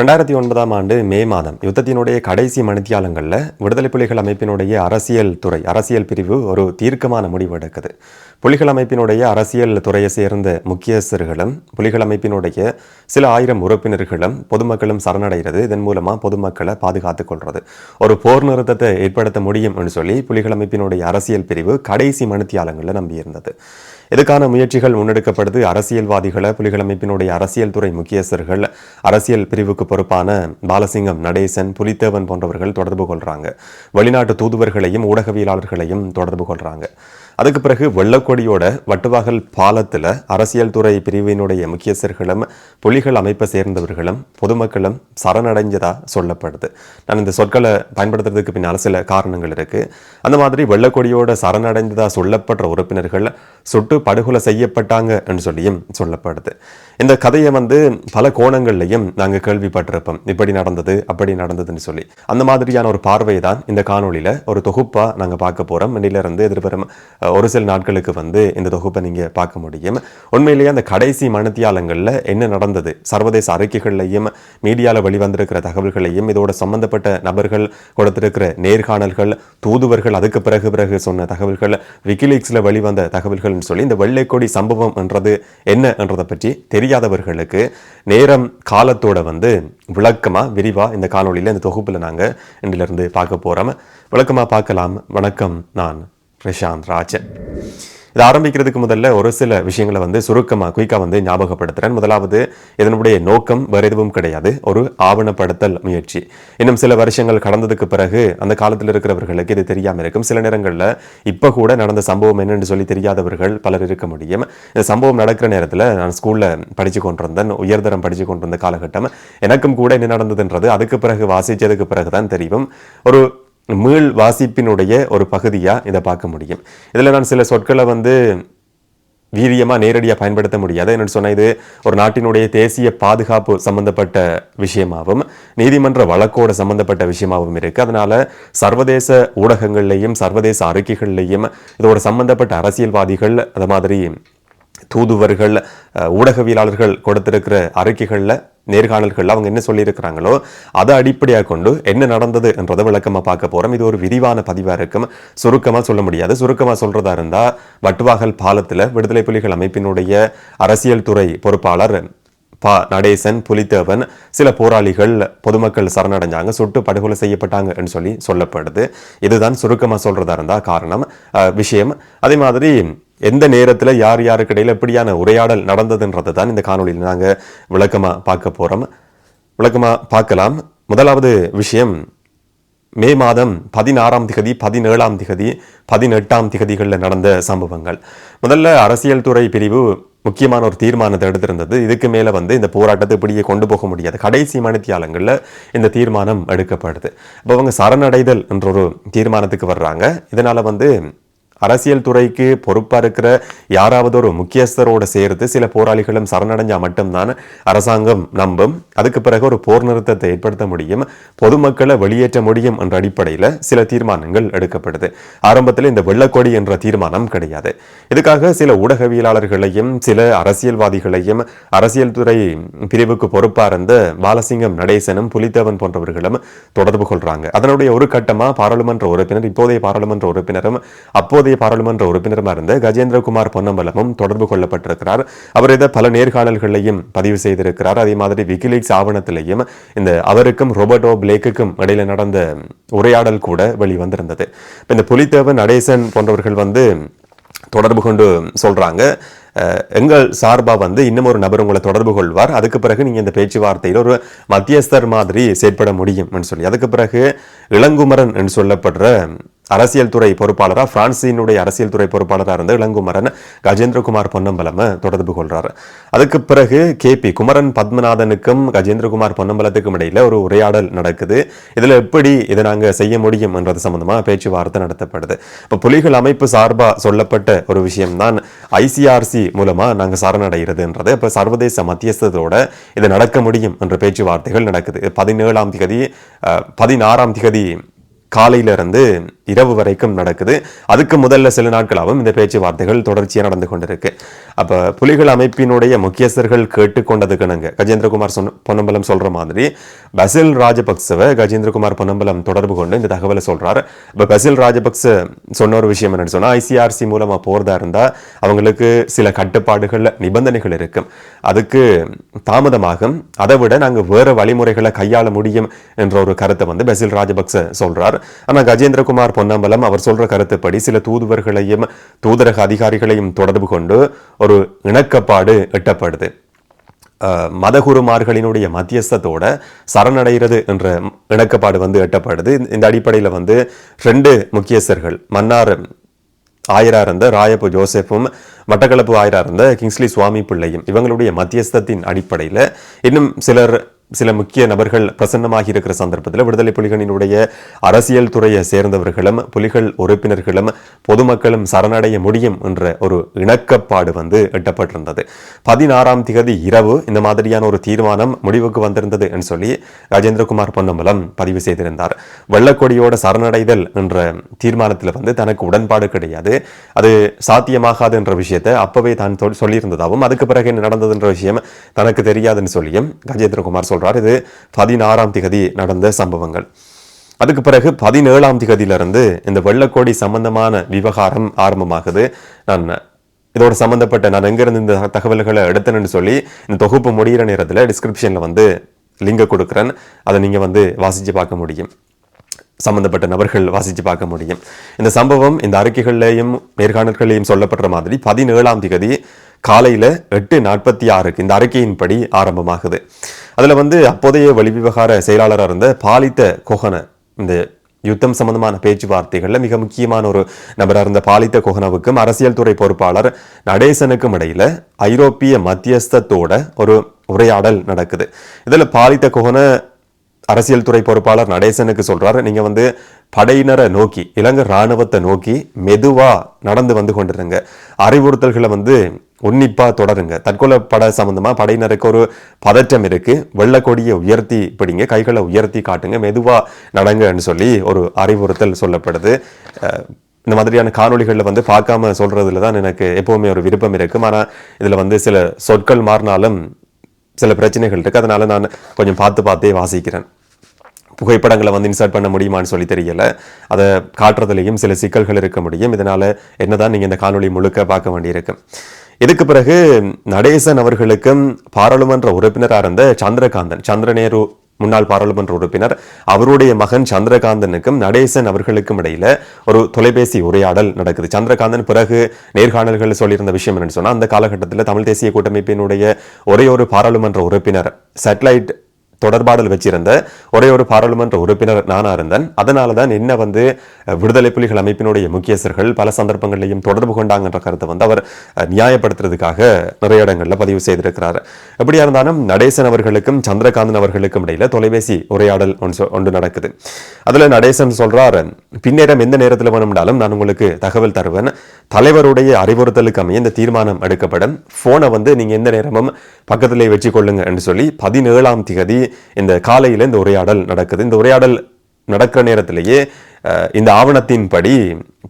ரெண்டாயிரத்தி ஒன்பதாம் ஆண்டு மே மாதம் யுத்தத்தினுடைய கடைசி மணித்தியாலங்களில் விடுதலை புலிகள் அமைப்பினுடைய அரசியல் துறை அரசியல் பிரிவு ஒரு தீர்க்கமான முடிவு எடுக்குது. புலிகள் அமைப்பினுடைய அரசியல் துறையை சேர்ந்த முக்கியஸ்தர்களும் புலிகள் அமைப்பினுடைய சில ஆயிரம் உறுப்பினர்களும் பொதுமக்களும் சரணடைகிறது. இதன் மூலமாக பொதுமக்களை பாதுகாத்துக் கொள்வது ஒரு போர் நிறுத்தத்தை ஏற்படுத்த முடியும் என்று சொல்லி புலிகள் அமைப்பினுடைய அரசியல் பிரிவு கடைசி மணித்தியாலங்களில் நம்பியிருந்தது. இதுக்கான முயற்சிகள் முன்னெடுக்கப்படுது? அரசியல்வாதிகளை புலிகள் அமைப்பினுடைய அரசியல் துறை முக்கியஸ்தர்கள் அரசியல் பிரிவுக்கு பொறுப்பான பாலசிங்கம் நடேசன் புலித்தேவன் போன்றவர்கள் தொடர்பு கொள்றாங்க. வெளிநாட்டு தூதுவர்களையும் ஊடகவியலாளர்களையும் தொடர்பு கொள்றாங்க. அதுக்கு பிறகு வெள்ளக்கொடியோட வட்டுவாகல் பாலத்தில் அரசியல் துறை பிரிவினுடைய முக்கியஸ்தர்களும் புலிகள் அமைப்பை சேர்ந்தவர்களும் பொதுமக்களும் சரணடைஞ்சதாக சொல்லப்படுது. நான் இந்த சொற்களை பயன்படுத்துறதுக்கு பின்னால் சில காரணங்கள் இருக்குது அந்த மாதிரி வெள்ளக்கொடியோட சரணடைந்ததாக சொல்லப்படுற உறுப்பினர்கள் சுட்டு படுகொலை செய்யப்பட்டாங்க என்று சொல்லியும் சொல்லப்படுது. இந்த கதையை வந்து பல கோணங்கள்லையும் நாங்கள் கேள்விப்பட்டிருப்போம். இப்படி நடந்தது அப்படி நடந்ததுன்னு சொல்லி. அந்த மாதிரியான ஒரு பார்வை தான் இந்த காணொலியில் ஒரு தொகுப்பாக நாங்கள் பார்க்க போகிறோம் இருந்து எதிர்வரும் ஒரு சில நாட்களுக்கு வந்து இந்த தொகுப்பை நீங்கள் பார்க்க முடியும். உண்மையிலேயே அந்த கடைசி மனத்தியாலங்களில் என்ன நடந்தது? சர்வதேச அறிக்கைகள்லையும் மீடியாவில் வெளிவந்திருக்கிற தகவல்களையும் இதோட சம்பந்தப்பட்ட நபர்கள் கொடுத்திருக்கிற நேர்காணல்கள் தூதுவர்கள் அதுக்கு பிறகு பிறகு சொன்ன தகவல்கள் விக்கிலீக்ஸில் வெளிவந்த தகவல்கள்னு சொல்லி இந்த வெள்ளைக்கொடி சம்பவம் என்றது என்ன என்றதை பற்றி தெரியாதவர்களுக்கு நேரம் காலத்தோட வந்து விளக்கமாக விரிவாக இந்த காணொலியில் இந்த தொகுப்பில் நாங்கள் இன்றிலிருந்து பார்க்க போகிறோம் விளக்கமாக பார்க்கலாம். வணக்கம். நான் பிரசாந்த் ராஜன். இது ஆரம்பிக்கிறதுக்கு முதல்ல ஒரு சில விஷயங்களை வந்து சுருக்கமாக குயிக்காக வந்து ஞாபகப்படுத்துகிறேன் முதலாவது இதனுடைய நோக்கம் வேறு எதுவும் கிடையாது. ஒரு ஆவணப்படுத்தல் முயற்சி. இன்னும் சில வருஷங்கள் கடந்ததுக்கு பிறகு அந்த காலத்தில் இருக்கிறவர்களுக்கு இது தெரியாமல் இருக்கும். சில நேரங்களில் இப்போ கூட நடந்த சம்பவம் என்னென்னு சொல்லி தெரியாதவர்கள் பலர் இருக்க முடியும். இந்த சம்பவம் நடக்கிற நேரத்தில் நான் ஸ்கூலில் படித்து கொண்டிருந்தேன். உயர்தரம் படித்து கொண்டிருந்த காலகட்டம். எனக்கும் கூட என்ன நடந்ததுன்றது அதுக்கு பிறகு வாசித்ததுக்கு பிறகு தான் தெரியும். ஒரு மீள் வாசிப்பினுடைய ஒரு பகுதியாக இதை பார்க்க முடியும். இதில் நான் சில சொற்களை வந்து வீரியமாக நேரடியாக பயன்படுத்த முடியாது. என்னென்னு சொன்னால் இது ஒரு நாட்டினுடைய தேசிய பாதுகாப்பு சம்பந்தப்பட்ட விஷயமாகவும் நீதிமன்ற வழக்கோட சம்பந்தப்பட்ட விஷயமாகவும் இருக்குது அதனால் சர்வதேச ஊடகங்கள்லையும் சர்வதேச அறிக்கைகள்லையும் இதோட சம்பந்தப்பட்ட அரசியல்வாதிகள் அது மாதிரி தூதுவர்கள் ஊடகவியலாளர்கள் கொடுத்திருக்கிற அறிக்கைகளில் நேர்காணல்கள் அவங்க என்ன சொல்லியிருக்கிறாங்களோ அதை அடிப்படையாக கொண்டு என்ன நடந்தது என்றதை விளக்கமாக பார்க்க போகிறோம் இது ஒரு விரிவான பதிவாக இருக்கும். சுருக்கமாக சொல்ல முடியாது. சுருக்கமாக சொல்றதா இருந்தால் வட்டுவாகல் பாலத்தில் விடுதலை புலிகள் அமைப்பினுடைய அரசியல் துறை பொறுப்பாளர் பா நடேசன் புலித்தேவன் சில போராளிகள் பொதுமக்கள் சரணடைஞ்சாங்க. சுட்டு படுகொலை செய்யப்பட்டாங்கன்னு சொல்லி சொல்லப்படுது. இதுதான் சுருக்கமாக சொல்றதா இருந்தால் காரணம். விஷயம். அதே மாதிரி எந்த நேரத்தில் யார் யாருக்கு இடையில எப்படியான உரையாடல் நடந்ததுன்றதை தான் இந்த காணொலியில் நாங்கள் விளக்கமாக பார்க்க போகிறோம் விளக்கமாக பார்க்கலாம். முதலாவது விஷயம் மே மாதம் பதினாறாம் திகதி பதினேழாம் திகதி பதினெட்டாம் திகதிகளில் நடந்த சம்பவங்கள். முதல்ல அரசியல் துறை பிரிவு முக்கியமான ஒரு தீர்மானத்தை எடுத்திருந்தது. இதுக்கு மேலே வந்து இந்த போராட்டத்தை இப்படியே கொண்டு போக முடியாது. கடைசி மணித்தியாலங்களில் இந்த தீர்மானம் எடுக்கப்படுது. இப்போ அவங்க சரணடைதல் என்ற ஒரு தீர்மானத்துக்கு வர்றாங்க. இதனால் வந்து அரசியல் துறைக்கு பொறுப்பா இருக்கிற யாராவது ஒரு முக்கியஸ்தரோட சேர்த்து சில போராளிகளும் சரணடைஞ்சா மட்டும்தான் அரசாங்கம் நம்பும். அதுக்கு பிறகு ஒரு போர் நிறுத்தத்தை ஏற்படுத்த முடியும். பொதுமக்களை வெளியேற்ற முடியும் என்ற அடிப்படையில் சில தீர்மானங்கள் எடுக்கப்படுது. ஆரம்பத்தில் இந்த வெள்ளக்கொடி என்ற தீர்மானம் கிடையாது. இதுக்காக சில ஊடகவியலாளர்களையும் சில அரசியல்வாதிகளையும் அரசியல் துறை பிரிவுக்கு பொறுப்பா இருந்த பாலசிங்கம் நடேசனும் புலித்தேவன் போன்றவர்களும் தொடர்பு கொள்றாங்க. அதனுடைய ஒரு கட்டமா பாராளுமன்ற உறுப்பினர் இப்போதைய பாராளுமன்ற உறுப்பினரும் அப்போதைய பாராளுமன்ற உறுப்பினருமா இருந்த கஜேந்திரகுமார் பொன்னம்பலமும் தொடர்பு கொள்ளப்பட்டிருக்கிறார். அவர் இதை பல நேர்காணல்களையும் பதிவு செய்திருக்கிறார். அதே மாதிரி விக்கிலீக்ஸ் ஆவணத்திலையும் இந்த அவருக்கும் ரொபர்டோ பிளேக்குக்கும் இடையில நடந்த உரையாடல் கூட வெளிவந்திருந்தது. இப்ப இந்த புலித்தேவன் நடேசன் போன்றவர்கள் வந்து தொடர்பு கொண்டு சொல்றாங்க. எங்கள் சார்பாக வந்து இன்னும் ஒரு நபர் உங்களை தொடர்பு கொள்வார். அதுக்கு பிறகு நீங்கள் இந்த பேச்சுவார்த்தையில் ஒரு மத்தியஸ்தர் மாதிரி செயற்பட முடியும் சொல்லி அதுக்கு பிறகு இளங்குமரன் என்று சொல்லப்படுற அரசியல் துறை பொறுப்பாளராக பிரான்சினுடைய அரசியல் துறை பொறுப்பாளராக இருந்த இளங்குமரன் கஜேந்திரகுமார் பொன்னம்பலம் தொடர்பு கொள்றாரு. அதுக்கு பிறகு கே பி குமரன் பத்மநாதனுக்கும் கஜேந்திரகுமார் பொன்னம்பலத்துக்கும் இடையில ஒரு உரையாடல் நடக்குது. இதில் எப்படி இதை நாங்கள் செய்ய முடியும் என்றது சம்மந்தமாக பேச்சுவார்த்தை நடத்தப்படுது. இப்போ புலிகள் அமைப்பு சார்பாக சொல்லப்பட்ட ஒரு விஷயம்தான் ஐசிஆர்சி மூலமாக நாங்கள் சரணடைகிறதுன்றது. இப்போ சர்வதேச மத்தியஸ்தத்தோட இது நடக்க முடியும் என்ற பேச்சுவார்த்தைகள் நடக்குது. பதினேழாம் திகதி பதினாறாம் திகதி காலையில இருந்து இரவு வரைக்கும் நடக்குது. அதுக்கு முதல்ல சில நாட்களாகவும் இந்த பேச்சுவார்த்தைகள் தொடர்ச்சியாக நடந்து கொண்டிருக்கு. அப்போ புலிகள் அமைப்பினுடைய முக்கியஸ்தர்கள் கேட்டுக்கொண்டதுக்குனுங்க கஜேந்திரகுமார் சொன்ன பொன்னம்பலம் சொல்கிற மாதிரி பசில் ராஜபக்சவை கஜேந்திரகுமார் பொன்னம்பலம் தொடர்பு கொண்டு இந்த தகவலை சொல்கிறார் இப்போ பசில் ராஜபக்ச சொன்ன ஒரு விஷயம் என்னன்னு சொன்னால் ஐசிஆர்சி மூலமாக போகிறதா இருந்தால் அவங்களுக்கு சில கட்டுப்பாடுகள் நிபந்தனைகள் இருக்கும். அதுக்கு தாமதமாகும் அதை விட நாங்கள் வேறு வழிமுறைகளை கையாள முடியும் என்ற ஒரு கருத்தை வந்து பசில் ராஜபக்ச சொல்கிறார் ஆனால் கஜேந்திரகுமார் பொன்னம்பலம் அவர் சொல்ற கருத்துப்படி சில தூதுவர்களையும் தூதரக அதிகாரிகளையும் தொடர்பு கொண்டு ஒரு இணக்கப்பாடு எட்டப்படுது. மதகுருமார்களினுடைய மத்தியஸ்தத்தோட சரணடைகிறது என்ற இணக்கப்பாடு வந்து எட்டப்படுது. இந்த- இந்த அடிப்படையில் வந்து ரெண்டு முக்கியஸ்தர்கள் மன்னார் ஆயரா இருந்த ராயப்பு ஜோசப்பும் மட்டக்களப்பு ஆயரா இருந்த கிங்ஸ்லி சுவாமி பிள்ளையும் இவங்களுடைய மத்தியஸ்தத்தின் அடிப்படையில் இன்னும் சிலர் சில முக்கிய நபர்கள் பிரசன்னமாகி இருக்கிற சந்தர்ப்பத்தில் விடுதலை புலிகளினுடைய அரசியல் துறையை சேர்ந்தவர்களும் புலிகள் உறுப்பினர்களும் பொதுமக்களும் சரணடைய முடியும் என்ற ஒரு இணக்கப்பாடு வந்து எட்டப்பட்டிருந்தது. பதினாறாம் திகதி இரவு இந்த மாதிரியான ஒரு தீர்மானம் முடிவுக்கு வந்திருந்தது என்று சொல்லி ராஜேந்திரகுமார் பொன்னம்பலம் பதிவு செய்திருந்தார். வெள்ளக்கொடியோட சரணடைதல் என்ற தீர்மானத்தில் வந்து தனக்கு உடன்பாடு கிடையாது. அது சாத்தியமாகாது என்ற விஷயத்தை அப்பவே தான் சொல்லியிருந்ததாகவும் அதுக்கு பிறகு என்ன நடந்தது என்ற விஷயம் தனக்கு தெரியாதுன்னு சொல்லியும் கஜேந்திரகுமார் சொல்கிறார் இது பதினாறாம் திகதி நடந்த சம்பவங்கள். அதுக்கு பிறகு பதினேழாம் திகதியிலிருந்து இந்த வெள்ளக்கோடி சம்பந்தமான விவகாரம் ஆரம்பமாகுது. நான் இதோட சம்மந்தப்பட்ட நான் எங்கேருந்து இந்த தகவல்களை எடுத்தேன்னு சொல்லி இந்த தொகுப்பு முடிகிற நேரத்தில் டிஸ்கிரிப்ஷனில் வந்து லிங்கை கொடுக்குறேன். அதை நீங்கள் வந்து வாசித்து பார்க்க முடியும். சம்பந்தப்பட்ட நபர்கள் வாசித்து பார்க்க முடியும். இந்த சம்பவம் இந்த அறிக்கைகள்லேயும் நேர்காணல்களையும் சொல்லப்படுற மாதிரி பதினேழாம் திகதி காலையில் எட்டு நாற்பத்தி ஆறுக்கு இந்த அறிக்கையின்படி ஆரம்பமாகுது. அதில் வந்து அப்போதைய வெளிவிவகார செயலாளராக இருந்த பாலித்த கொஹன இந்த யுத்தம் சம்பந்தமான பேச்சுவார்த்தைகளில் மிக முக்கியமான ஒரு நபராக இருந்த பாலித்த கொஹனவுக்கும் அரசியல் துறை பொறுப்பாளர் நடேசனுக்கும் இடையில ஐரோப்பிய மத்தியஸ்தத்தோட ஒரு உரையாடல் நடக்குது. இதில் பாலித்த கொஹன அரசியல் துறை பொறுப்பாளர் நடேசனுக்கு சொல்றாரு நீங்க வந்து படையினரை நோக்கி இலங்கை ராணுவத்தை நோக்கி மெதுவா நடந்து வந்து கொண்டிருங்க. அறிவுறுத்தல்களை வந்து உன்னிப்பாக தொடருங்க. தற்கொலை பட சம்மந்தமாக படையினருக்கு ஒரு பதற்றம் இருக்குது வெள்ளக்கொடியை உயர்த்தி பிடிங்க. கைகளை உயர்த்தி காட்டுங்க. மெதுவாக நடங்கன்னு சொல்லி ஒரு அறிவுறுத்தல் சொல்லப்படுது. இந்த மாதிரியான காணொலிகளில் வந்து பார்க்காம சொல்கிறதுல தான் எனக்கு எப்போவுமே ஒரு விருப்பம் இருக்கும். ஆனால் இதில் வந்து சில சொற்கள் மாறினாலும் சில பிரச்சனைகள் இருக்குது அதனால் நான் கொஞ்சம் பார்த்து பார்த்தே வாசிக்கிறேன். புகைப்படங்களை வந்து இன்சர்ட் பண்ண முடியுமான்னு சொல்லி தெரியல. அதை காட்டுறதுலேயும் சில சிக்கல்கள் இருக்க முடியும். இதனால என்னதான் நீங்கள் இந்த காணொலி முழுக்க பார்க்க வேண்டியிருக்கு. இதுக்கு பிறகு நடேசன் அவர்களுக்கும் பாராளுமன்ற உறுப்பினராக இருந்த சந்திரகாந்தன் சந்திரநேரு முன்னாள் பாராளுமன்ற உறுப்பினர் அவருடைய மகன் சந்திரகாந்தனுக்கும் நடேசன் அவர்களுக்கும் இடையில ஒரு தொலைபேசி உரையாடல் நடக்குது. சந்திரகாந்தன் பிறகு நேர்காணல்கள் சொல்லியிருந்த விஷயம் என்னன்னு சொன்னால் அந்த காலகட்டத்தில் தமிழ் தேசிய கூட்டமைப்பினுடைய ஒரே ஒரு பாராளுமன்ற உறுப்பினர் சேட்டலைட் தொடர்பாடல் வச்சிருந்த ஒரே ஒரு பாராளுமன்ற உறுப்பினர் நானா இருந்தேன். அதனால தான் என்ன வந்து விடுதலை புலிகள் அமைப்பினுடைய முக்கியஸ்தர்கள் பல சந்தர்ப்பங்களையும் தொடர்பு கொண்டாங்கன்ற கருத்தை வந்து அவர் நியாயப்படுத்துறதுக்காக நிறைய இடங்களில் பதிவு செய்திருக்கிறார். எப்படியா இருந்தாலும் நடேசன் அவர்களுக்கும் சந்திரகாந்தன் அவர்களுக்கும் இடையில தொலைபேசி உரையாடல் ஒன்று சொ- ஒன்று நடக்குது. அதுல நடேசன் சொல்றார் பின்னேரம் எந்த நேரத்தில் வேணும்னாலும் நான் உங்களுக்கு தகவல் தருவேன். தலைவருடைய அறிவுறுத்தலுக்கு அமைய இந்த தீர்மானம் எடுக்கப்படும். போனை வந்து நீங்க எந்த நேரமும் பக்கத்திலே வச்சு கொள்ளுங்க என்று சொல்லி பதினேழாம் திகதி இந்த காலையில் இந்த உரையாடல் நடக்குது. இந்த உரையாடல் நடக்கிற நேரத்திலேயே இந்த ஆவணத்தின்படி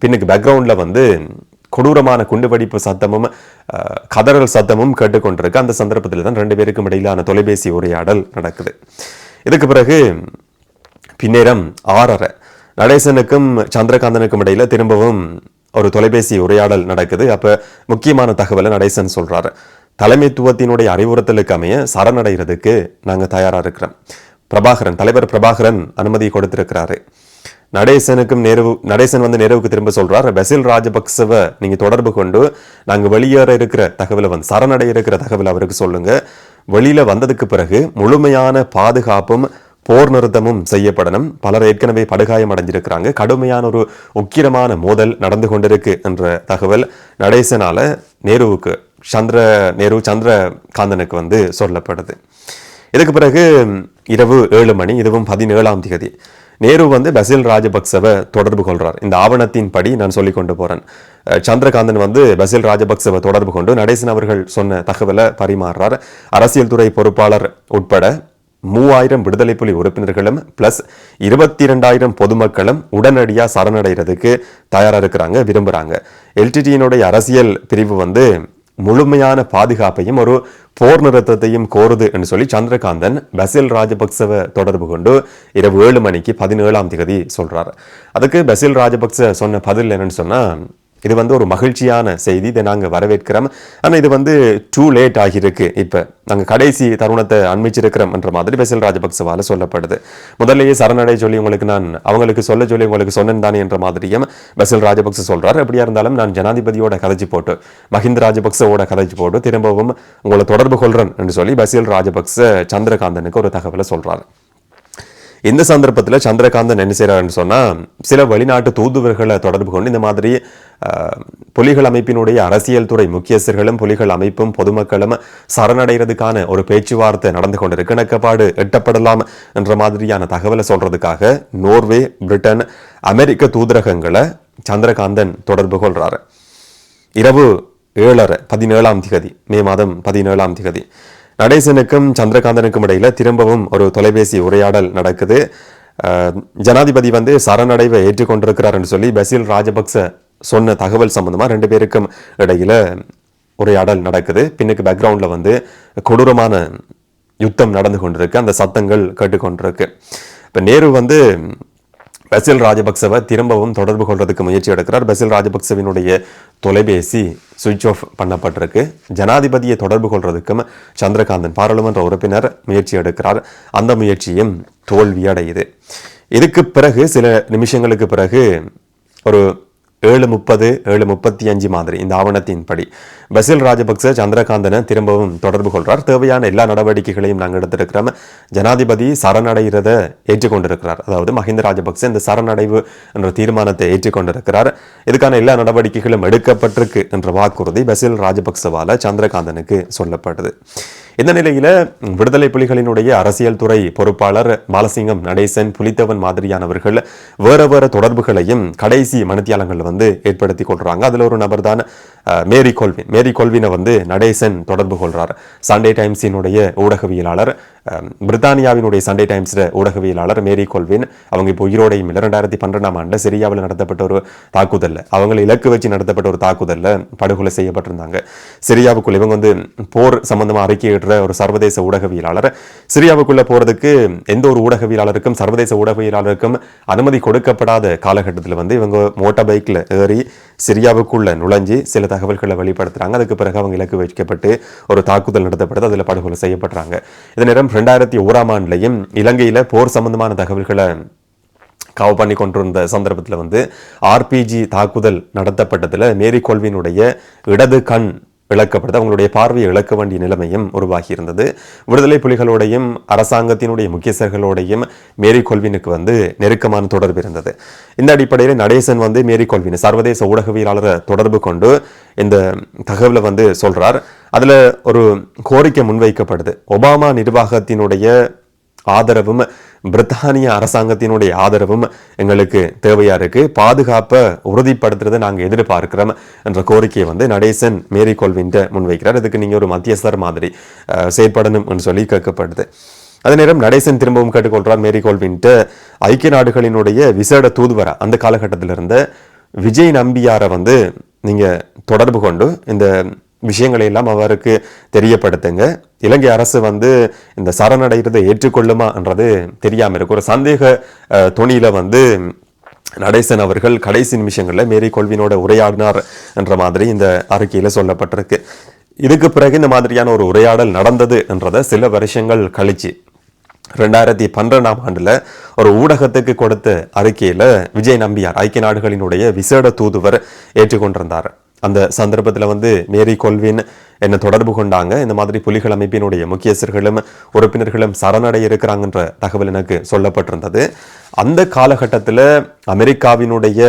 பின்னுக்கு பேக்ரவுண்டில் வந்து கொடூரமான குண்டுவெடிப்பு சத்தமும் கதறல் சத்தமும் கேட்டுக்கொண்டிருக்கு. அந்த சந்தர்ப்பத்தில் தான் ரெண்டு பேருக்கும் இடையிலான தொலைபேசி உரையாடல் நடக்குது. இதுக்கு பிறகு பின்னேரம் ஆறரை. நடேசனுக்கும் சந்திரகாந்தனுக்கும் இடையில திரும்பவும் ஒரு தொலைபேசி உரையாடல் நடக்குது. அப்ப முக்கியமான தகவலை நடேசன் சொல்றாரு. தலைமைத்துவத்தினுடைய அறிவுறுத்தலுக்கு அமைய சரணடைகிறதுக்கு நாங்கள் தயாராக இருக்கிறோம். பிரபாகரன் தலைவர் பிரபாகரன் அனுமதி கொடுத்திருக்கிறாரு. நடேசனுக்கும் நேரு நடேசன் வந்து நேருவுக்கு திரும்ப சொல்றார் பெசில் ராஜபக்சவை நீங்க தொடர்பு கொண்டு நாங்க வெளியேற இருக்கிற தகவலை வந்து சரணடைய இருக்கிற தகவலை அவருக்கு சொல்லுங்க. வெளியில வந்ததுக்கு பிறகு முழுமையான பாதுகாப்பும் போர் நிறுத்தமும் செய்யப்படணும். பலர் ஏற்கனவே படுகாயம் அடைஞ்சிருக்கிறாங்க. கடுமையான ஒரு உக்கிரமான மோதல் நடந்து கொண்டிருக்கு என்ற தகவல் நடேசனால நேருவுக்கு சந்திர நேரு சந்திரகாந்தனுக்கு வந்து சொல்லப்படுது. இதுக்கு பிறகு இரவு ஏழு மணி இதுவும் பதினேழாம் தேதி நேரு வந்து பசில் ராஜபக்சவை தொடர்பு கொள்கிறார் இந்த ஆவணத்தின் படி நான் சொல்லி கொண்டு போகிறேன் சந்திரகாந்தன் வந்து பசில் ராஜபக்சவை தொடர்பு கொண்டு நடேசன் அவர்கள் சொன்ன தகவலை பரிமாறுறார். அரசியல் துறை பொறுப்பாளர் உட்பட மூவாயிரம் விடுதலை புலி உறுப்பினர்களும் பிளஸ் இருபத்தி இரண்டாயிரம் பொதுமக்களும் உடனடியாக சரணடைகிறதுக்கு தயாராக இருக்கிறாங்க விரும்புகிறாங்க எல்டிடியினுடைய அரசியல் பிரிவு வந்து முழுமையான பாதுகாப்பையும் ஒரு போர் நிறுத்தத்தையும் கோருது என்று சொல்லி சந்திரகாந்தன் பசில் ராஜபக்சவை தொடர்பு கொண்டு இரவு ஏழு மணிக்கு பதினேழாம் தேதி சொல்றாரு. அதுக்கு பசில் ராஜபக்ச சொன்ன பதில் என்னன்னு சொன்னா இது வந்து ஒரு மகிழ்ச்சியான செய்தி. இதை நாங்கள் வரவேற்கிறோம். ஆனால் இது வந்து டூ லேட் ஆகியிருக்கு. இப்போ நாங்கள் கடைசி தருணத்தை அண்மிச்சிருக்கிறோம் என்ற மாதிரி பெசல் ராஜபக்சவால் சொல்லப்படுது. முதல்லையே சரணடை சொல்லி உங்களுக்கு நான் அவங்களுக்கு சொல்ல சொல்லி உங்களுக்கு சொன்னேன் தானே என்ற மாதிரியும் பெசல் ராஜபக்ச சொல்கிறார் எப்படியா இருந்தாலும் நான் ஜனாதிபதியோட கதைச்சு போட்டு மஹிந்த ராஜபக்சவோட கதைச்சு போட்டு திரும்பவும் உங்களை தொடர்பு கொள்கிறேன் என்று சொல்லி பசில் ராஜபக்ச சந்திரகாந்தனுக்கு ஒரு தகவலை சொல்கிறாரு இந்த சந்தர்ப்பத்தில் சந்திரகாந்தன் என்ன செய்கிறாருன்னு சொன்னால் சில வெளிநாட்டு தூதுவர்களை தொடர்பு கொண்டு இந்த மாதிரி புலிகள் அமைப்பினுடைய அரசியல் துறை முக்கியஸ்தர்களும் புலிகள் அமைப்பும் பொதுமக்களும் சரணடைகிறதுக்கான ஒரு பேச்சுவார்த்தை நடந்து கொண்டிருக்கு. இணக்கப்பாடு எட்டப்படலாம் என்ற மாதிரியான தகவலை சொல்றதுக்காக நோர்வே பிரிட்டன் அமெரிக்க தூதரகங்களை சந்திரகாந்தன் தொடர்பு கொள்கிறாரு இரவு ஏழரை பதினேழாம் திகதி மே மாதம் பதினேழாம் திகதி. நடேசனுக்கும் சந்திரகாந்தனுக்கும் இடையில திரும்பவும் ஒரு தொலைபேசி உரையாடல் நடக்குது. ஜனாதிபதி வந்து சரணடைவை ஏற்றுக்கொண்டிருக்கிறார் என்று சொல்லி பசில் ராஜபக்ச சொன்ன தகவல் சம்பந்தமா ரெண்டு பேருக்கும் இடையில உரையாடல் நடக்குது. பின்னுக்கு பேக்ரவுண்டில் வந்து கொடூரமான யுத்தம் நடந்து கொண்டிருக்கு. அந்த சத்தங்கள் கேட்டுக்கொண்டிருக்கு. இப்போ நேரு வந்து பசில் ராஜபக்சவை திரும்பவும் தொடர்பு கொள்றதுக்கு முயற்சி எடுக்கிறார். பெசில் ராஜபக்சவினுடைய தொலைபேசி சுவிட்ச் ஆஃப் பண்ணப்பட்டிருக்கு. ஜனாதிபதியை தொடர்பு கொள்றதுக்கும் சந்திரகாந்தன் பாராளுமன்ற உறுப்பினர் முயற்சி எடுக்கிறார். அந்த முயற்சியும் தோல்வி அடையுது இதுக்கு பிறகு சில நிமிஷங்களுக்கு பிறகு ஒரு ஏழு முப்பது ஏழு முப்பத்தி அஞ்சு மாதிரி இந்த ஆவணத்தின்படி. பசில் ராஜபக்ச சந்திரகாந்தனை திரும்பவும் தொடர்பு கொள்கிறார் தேவையான எல்லா நடவடிக்கைகளையும் நாங்கள் எடுத்திருக்கிறோம். ஜனாதிபதி சரணடைகிறத ஏற்றுக்கொண்டிருக்கிறார். அதாவது மஹிந்த ராஜபக்ச இந்த சரணடைவு என்ற தீர்மானத்தை ஏற்றுக்கொண்டிருக்கிறார். இதுக்கான எல்லா நடவடிக்கைகளும் எடுக்கப்பட்டிருக்கு என்ற வாக்குறுதி பசில் ராஜபக்சவால சந்திரகாந்தனுக்கு சொல்லப்பட்டது. இந்த நிலையில் விடுதலை புலிகளினுடைய அரசியல் துறை பொறுப்பாளர் பாலசிங்கம் நடேசன் புலித்தவன் மாதிரியானவர்கள் வேற வேற தொடர்புகளையும் கடைசி மனத்தியாளங்கள் வந்து ஏற்படுத்தி கொள்றாங்க. அதில் ஒரு நபர் தான் மேரி கொல்வின். மேரி கொல்வினை வந்து நடேசன் தொடர்பு கொள்றார். சண்டே டைம்ஸினுடைய ஊடகவியலாளர் பிரித்தானியாவினுடைய சண்டே டைம்ஸ் ஊடகவியலாளர் மேரி கொல்வின் அவங்க இப்போ உயிரோடையும் இல்லை. ரெண்டாயிரத்தி பன்னெண்டாம் ஆண்டு சிரியாவில் நடத்தப்பட்ட ஒரு தாக்குதல் அவங்களை இலக்கு வச்சு நடத்தப்பட்ட ஒரு தாக்குதலில் படுகொலை செய்யப்பட்டிருந்தாங்க. சிரியாவுக்குள்ள இவங்க வந்து போர் சம்பந்தமா அறிக்கையிடுற ஒரு சர்வதேச ஊடகவியலாளர். சிரியாவுக்குள்ளே போகிறதுக்கு எந்த ஒரு ஊடகவியலாளருக்கும் சர்வதேச ஊடகவியலாளருக்கும் அனுமதி கொடுக்கப்படாத காலகட்டத்தில் வந்து இவங்க மோட்டார் பைக்கில் ஏறி சிரியாவுக்குள்ளே நுழைஞ்சு சில தகவல்களை வெளிப்படுத்துகிறாங்க அதுக்கு பிறகு அவங்க இலக்கு வைக்கப்பட்டு ஒரு தாக்குதல் நடத்தப்படுது. அதில் படுகொலை செய்யப்படுறாங்க. இதே நேரம் ரெண்டாயிரத்தி ஓராம் ஆண்டுலையும் இலங்கையில் போர் சம்பந்தமான தகவல்களை காவு பண்ணி கொண்டிருந்த சந்தர்ப்பத்தில் வந்து ஆர்பிஜி தாக்குதல் நடத்தப்பட்டதில் மேரி கொல்வினுடைய இடது கண் இழக்கப்படுது அவங்களுடைய பார்வையை இழக்க வேண்டிய நிலைமையும் உருவாகி இருந்தது விடுதலை புலிகளோடையும் அரசாங்கத்தினுடைய முக்கியஸ்தர்களோடையும் மேரி கொல்வினுக்கு வந்து நெருக்கமான தொடர்பு இருந்தது. இந்த அடிப்படையில் நடேசன் வந்து மேரி கொல்வின் சர்வதேச ஊடகவியலாளரை தொடர்பு கொண்டு இந்த தகவலை வந்து சொல்கிறார் அதில் ஒரு கோரிக்கை முன்வைக்கப்படுது. ஒபாமா நிர்வாகத்தினுடைய ஆதரவும் பிரித்தானிய அரசாங்கத்தினுடைய ஆதரவும் எங்களுக்கு தேவையா இருக்கு. பாதுகாப்பை உறுதிப்படுத்துறதை நாங்கள் எதிர்பார்க்கிறோம் என்ற கோரிக்கையை வந்து நடேசன் மேரி கொல்வின்ட்ட முன்வைக்கிறார். இதுக்கு நீங்கள் ஒரு மத்தியஸ்தர் மாதிரி செயற்படணும் என்று சொல்லி கேட்கப்படுது. அதே நேரம் நடேசன் திரும்பவும் கேட்டுக்கொள்கிறார் மேரி கோல்வின்ட்டு ஐக்கிய நாடுகளினுடைய விசேட தூதுவரா அந்த காலகட்டத்தில் இருந்த விஜய் நம்பியாரை வந்து நீங்கள் தொடர்பு கொண்டு இந்த விஷயங்களை எல்லாம் அவருக்கு தெரியப்படுத்துங்க. இலங்கை அரசு வந்து இந்த சரணடைகிறதை ஏற்றுக்கொள்ளுமான்றது தெரியாம இருக்கு. ஒரு சந்தேக துணியில் வந்து நடேசன் அவர்கள் கடைசி நிமிஷங்கள்ல மேரி கொள்வினோட உரையாடினார் என்ற மாதிரி இந்த அறிக்கையில சொல்லப்பட்டிருக்கு. இதுக்கு பிறகு இந்த மாதிரியான ஒரு உரையாடல் நடந்தது என்றதை சில வருஷங்கள் கழிச்சு ரெண்டாயிரத்தி பன்னிரெண்டாம் ஆண்டுல ஒரு ஊடகத்துக்கு கொடுத்த அறிக்கையில விஜய் நம்பியார் ஐக்கிய நாடுகளினுடைய விசேட தூதுவர் ஏற்றுக்கொண்டிருந்தார். அந்த சந்தர்ப்பத்துல வந்து மேரி கொல்வின் என்ன தொடர்பு கொண்டாங்க? இந்த மாதிரி புலிகள் அமைப்பினுடைய முக்கியஸ்தர்களும் உறுப்பினர்களும் சரணடைய இருக்கிறாங்கன்ற தகவல் எனக்கு சொல்லப்பட்டிருந்தது. அந்த காலகட்டத்தில் அமெரிக்காவினுடைய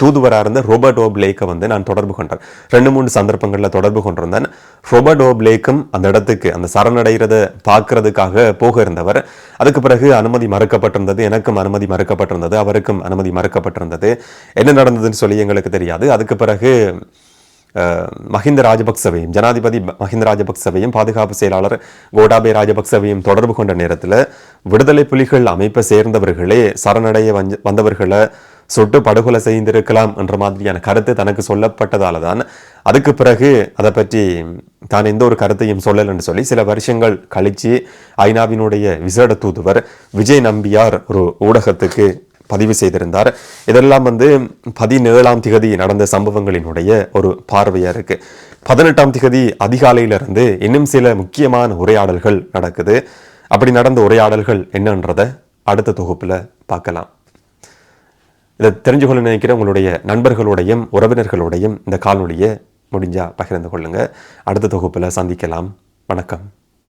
தூதுவராக இருந்த ரோபர்ட் ஓ பிளேக்கை வந்து நான் தொடர்பு கொண்டேன். ரெண்டு மூணு சந்தர்ப்பங்களில் தொடர்பு கொண்டிருந்தேன். ரோபர்ட் ஓ பிளேக்கும் அந்த இடத்துக்கு அந்த சரணடைகிறத பார்க்கறதுக்காக போக இருந்தவர். அதுக்கு பிறகு அனுமதி மறுக்கப்பட்டிருந்தது எனக்கும் அனுமதி மறுக்கப்பட்டிருந்தது அவருக்கும் அனுமதி மறுக்கப்பட்டிருந்தது. என்ன நடந்ததுன்னு சொல்லி எங்களுக்கு தெரியாது. அதுக்கு பிறகு மஹிந்த ராஜபக்சவையும் ஜனாதிபதி மஹிந்த ராஜபக்சவையும் பாதுகாப்பு செயலாளர் கோடாபே ராஜபக்சவையும் தொடர்பு கொண்ட நேரத்தில் விடுதலை புலிகள் அமைப்பை சேர்ந்தவர்களே சரணடைய வந் வந்தவர்களை சுட்டு படுகொலை செய்திருக்கலாம் என்ற மாதிரியான கருத்து தனக்கு சொல்லப்பட்டதால தான் அதுக்கு பிறகு அதை பற்றி தான் எந்த ஒரு கருத்தையும் சொல்லலைன்னு சொல்லி சில வருஷங்கள் கழித்து ஐநாவினுடைய விசேட தூதுவர் விஜய் நம்பியார் ஒரு ஊடகத்துக்கு பதிவு செய்திருந்தார். இதெல்லாம் வந்து பதினேழாம் திகதி நடந்த சம்பவங்களினுடைய ஒரு பார்வையாக இருக்குது பதினெட்டாம் திகதி அதிகாலையிலிருந்து இன்னும் சில முக்கியமான உரையாடல்கள் நடக்குது. அப்படி நடந்த உரையாடல்கள் என்னன்றதை அடுத்த தொகுப்பில் பார்க்கலாம். இதை தெரிஞ்சு கொள்ள நினைக்கிற உங்களுடைய நண்பர்களுடையும் உறவினர்களுடையும் இந்த காணொலியை முடிஞ்சால் பகிர்ந்து கொள்ளுங்கள் அடுத்த தொகுப்பில் சந்திக்கலாம். வணக்கம்.